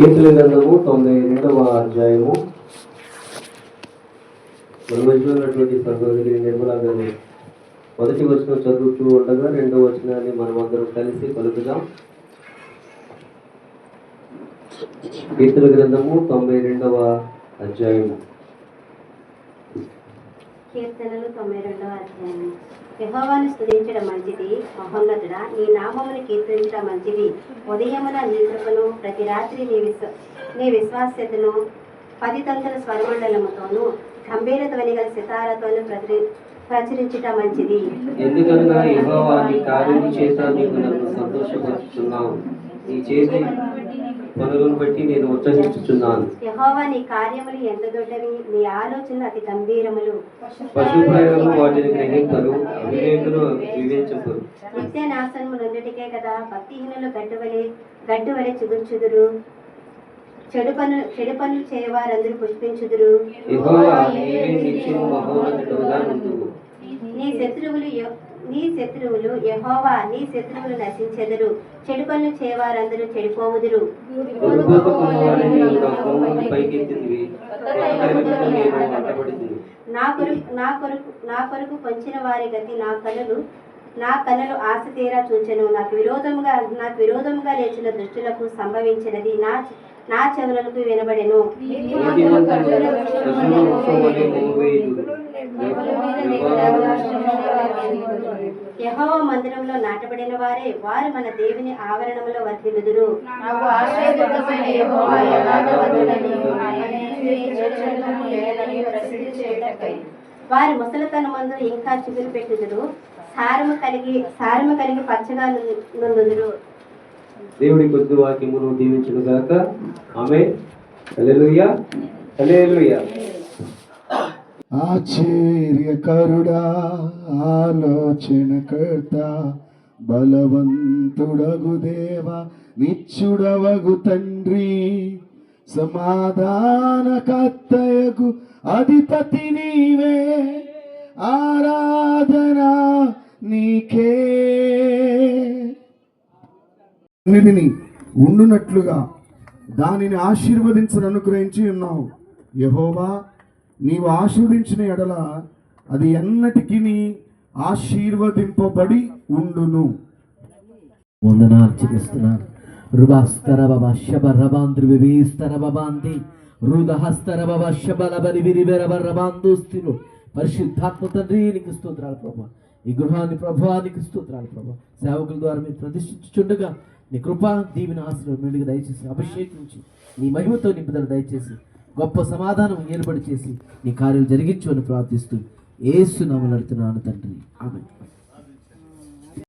కీర్తన గ్రంథము తొంభై రెండవ అధ్యాయము. మన మధ్యలో ఉన్నటువంటి సహోదరి నిర్మలా గారి మొదటి వచనం చదువుతూ ఉండగా రెండవ వచనాన్ని మనం అందరం కలిసి పలుకుదాం. కీర్తన గ్రంథము తొంభై రెండవ అధ్యాయము. కీర్తనలు తొంభై రెండవ అధ్యాయం యహోవాను స్థుతించడం మంచిది మహోన్నతుడా నీ నామమును కీర్తించడం మంచిది. ఉదయమున నీ కృపను ప్రతి రాత్రి నీ విశ్వ నీ విశ్వాస్యతను పది తంతుల స్వరమండలముతోనూ గంభీర ధ్వని గల సితారతోనూ ప్రచురి ప్రచురించుట మంచిది. ఎందుకనగా యెహోవా నీ కార్యము చేత నీకు నన్ను సంతోషపరుచుతున్నావు నీ చేతి పనులను బట్టి నేను ఉత్సహించుచున్నాను యెహోవా నీ కార్యములు ఎంత దొడ్డవి నీ ఆలోచనలు అతి గంభీరములు. పశుప్రాయము వాటిని గ్రహింపరు వివేచింపరు. నిత్య నాశనము నుండిటికే కదా భక్తిహీనులు గడ్డువలే గడ్డువలే చిగుర్చుదురు. చెడు పనులు చెడు పనులు చేయవారందరూ పుష్పించుదురు. యెహోవా నీవే నిత్యము మహోన్నతుడుగా నీ శత్రువులు యె- నీ శత్రువులు యెహోవా నీ శత్రువులు నశించెదరు. చెడు పనులు చేయవారందరూ చెడిపోవుదురు. నా కొరకు నా కొరకు నా కొరకు పొంచిన వారి గతి నా కనులు నా కనులు ఆశ తీరా చూచెను. నాకు విరోధముగా నాకు విరోధముగా లేచిన దుష్టులకు సంభవించినది నా నా చెవులకు వినబడెను. నాటబడిన వారే వారు మన దేవుని ఆవరణములో వర్ధిల్లుదురు. వారి ముసలితనమందు ఇంకా చిగురు పెట్టుదురు. సారము కలిగి సారము కలిగి పచ్చగా ను- నుండుదురు. దేవుడి కొద్ది వాక్యమును దీవించును గాక. ఆమె హల్లెలూయా. హల్లెలూయా. ఆశ్చర్యకరుడా ఆలోచనకర్త బలవంతుడగు దేవ నిచ్చుడవగు తండ్రి. సమాధానకర్తయకు అధిపతి నీవే. ఆరాధన నీకే. సన్నిధిని ఉండునట్లుగా దానిని ఆశీర్వదించను అనుగ్రహించి ఉన్నావు. యహోవా నీవు ఆశీర్వదించిన ఎడల అది ఎన్నటికి ఆశీర్వదింపబడి ఉండును. వందనార్చిస్తున్నాను రుభాస్తర బాబా శబ రబాంధ్రు విభీస్తర బాబాంది రుదహస్తర బాబా శబల బలి విరివెరబ రబాందుస్తులు పరిశుద్ధాత్మ తండ్రి నీకు స్తోత్రాలు ప్రభా. ఈ గృహాన్ని ప్రభానికి స్తోత్రాలు ప్రభా. సేవకుల ద్వారా మీరు ప్రతిష్ఠించుచుండగా నీ కృపా దీవిన ఆశలు మెండుగా దయచేసి అభిషేకించి నీ మహిమతో నింపుదల దయచేసి గొప్ప సమాధానం ఏర్పడి చేసి నీ కార్యాలు జరిగించు అని ప్రార్థిస్తూ ఏసు నడుతున్నాను తండ్రి ఆమె